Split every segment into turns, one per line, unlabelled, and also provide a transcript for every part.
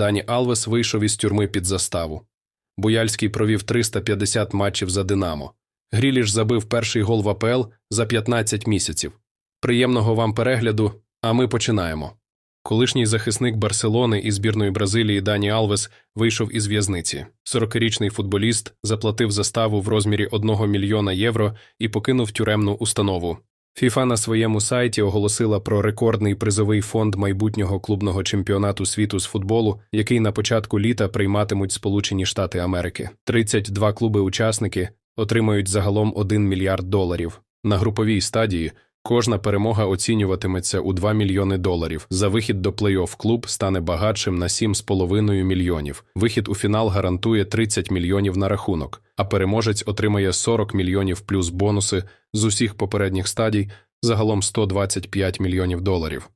Дані Алвес вийшов із тюрми під заставу. Буяльський провів 350 матчів за Динамо. Гріліш забив перший гол в АПЛ за 15 місяців. Приємного вам перегляду, а ми починаємо. Колишній захисник Барселони і збірної Бразилії Дані Алвес вийшов із в'язниці. 40-річний футболіст заплатив заставу в розмірі 1 мільйона євро і покинув тюремну установу. ФІФА на своєму сайті оголосила про рекордний призовий фонд майбутнього клубного чемпіонату світу з футболу, який на початку літа прийматимуть Сполучені Штати Америки. 32 клуби-учасники отримають загалом 1 мільярд доларів. На груповій стадії кожна перемога оцінюватиметься у 2 мільйони доларів. За вихід до плей-офф клуб стане багатшим на 7,5 мільйонів. Вихід у фінал гарантує 30 мільйонів на рахунок, а переможець отримає 40 мільйонів плюс бонуси з усіх попередніх стадій, загалом 125 мільйонів доларів.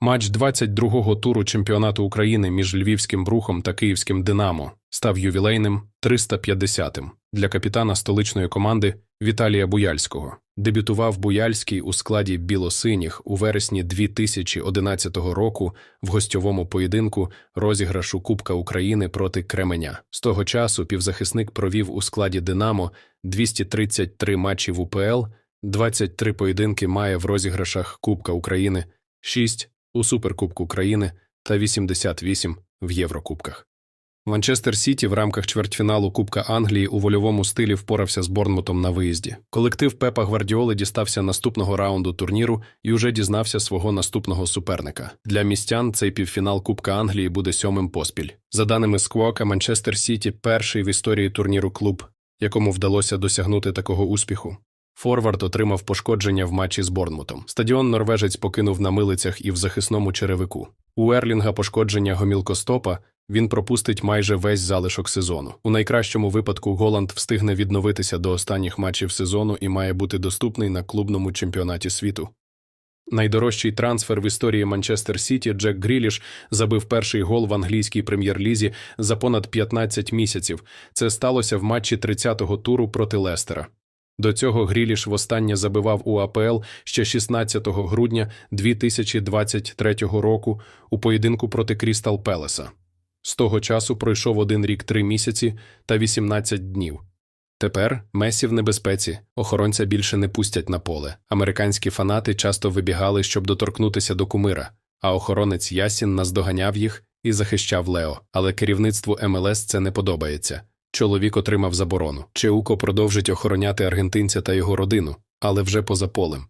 Матч 22-го туру чемпіонату України між Львівським Брухом та Київським Динамо став ювілейним 350-тим для капітана столичної команди Віталія Буяльського. Дебютував Буяльський у складі білосиніх у вересні 2011 року в гостьовому поєдинку розіграшу Кубка України проти Кременя. З того часу півзахисник провів у складі Динамо 233 матчі в УПЛ, 23 поєдинки має в розіграшах Кубка України, 6 у Суперкубку України та 88 в Єврокубках. Манчестер Сіті в рамках чвертьфіналу Кубка Англії у вольовому стилі впорався з Борнмутом на виїзді. Колектив Пепа Гвардіоли дістався наступного раунду турніру і уже дізнався свого наступного суперника. Для містян цей півфінал Кубка Англії буде сьомим поспіль. За даними Сквока, Манчестер Сіті перший в історії турніру клуб, якому вдалося досягнути такого успіху. Форвард отримав пошкодження в матчі з Борнмутом. Стадіон норвежець покинув на милицях і в захисному черевику. У Ерлінга пошкодження гомілкостопа. Він пропустить майже весь залишок сезону. У найкращому випадку Голланд встигне відновитися до останніх матчів сезону і має бути доступний на клубному чемпіонаті світу. Найдорожчий трансфер в історії Манчестер Сіті Джек Гріліш забив перший гол в англійській прем'єр-лізі за понад 15 місяців. Це сталося в матчі 30-го туру проти Лестера. До цього Гріліш востаннє забивав у АПЛ ще 16 грудня 2023 року у поєдинку проти Крістал Пелеса. З того часу пройшов один рік три місяці та 18 днів. Тепер Месі в небезпеці, охоронця більше не пустять на поле. Американські фанати часто вибігали, щоб доторкнутися до кумира, а охоронець Ясін наздоганяв їх і захищав Лео. Але керівництву МЛС це не подобається. Чоловік отримав заборону. Чеуко продовжить охороняти аргентинця та його родину, але вже поза полем.